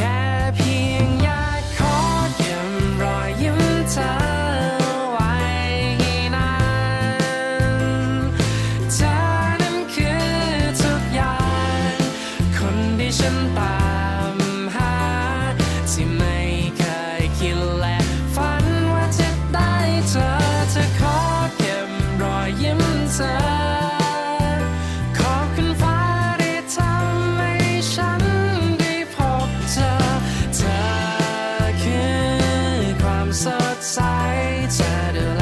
ค่เพียงอยากขอเก็บรอยยิ้มเธอไว้ในานนั้นคือทุกอย่าง คนที่ฉันตามหา ที่ไม่เคยคิดและฝันว่าจะได้เธอจะขอเก็บรอยยิ้มเธอ concert sights. at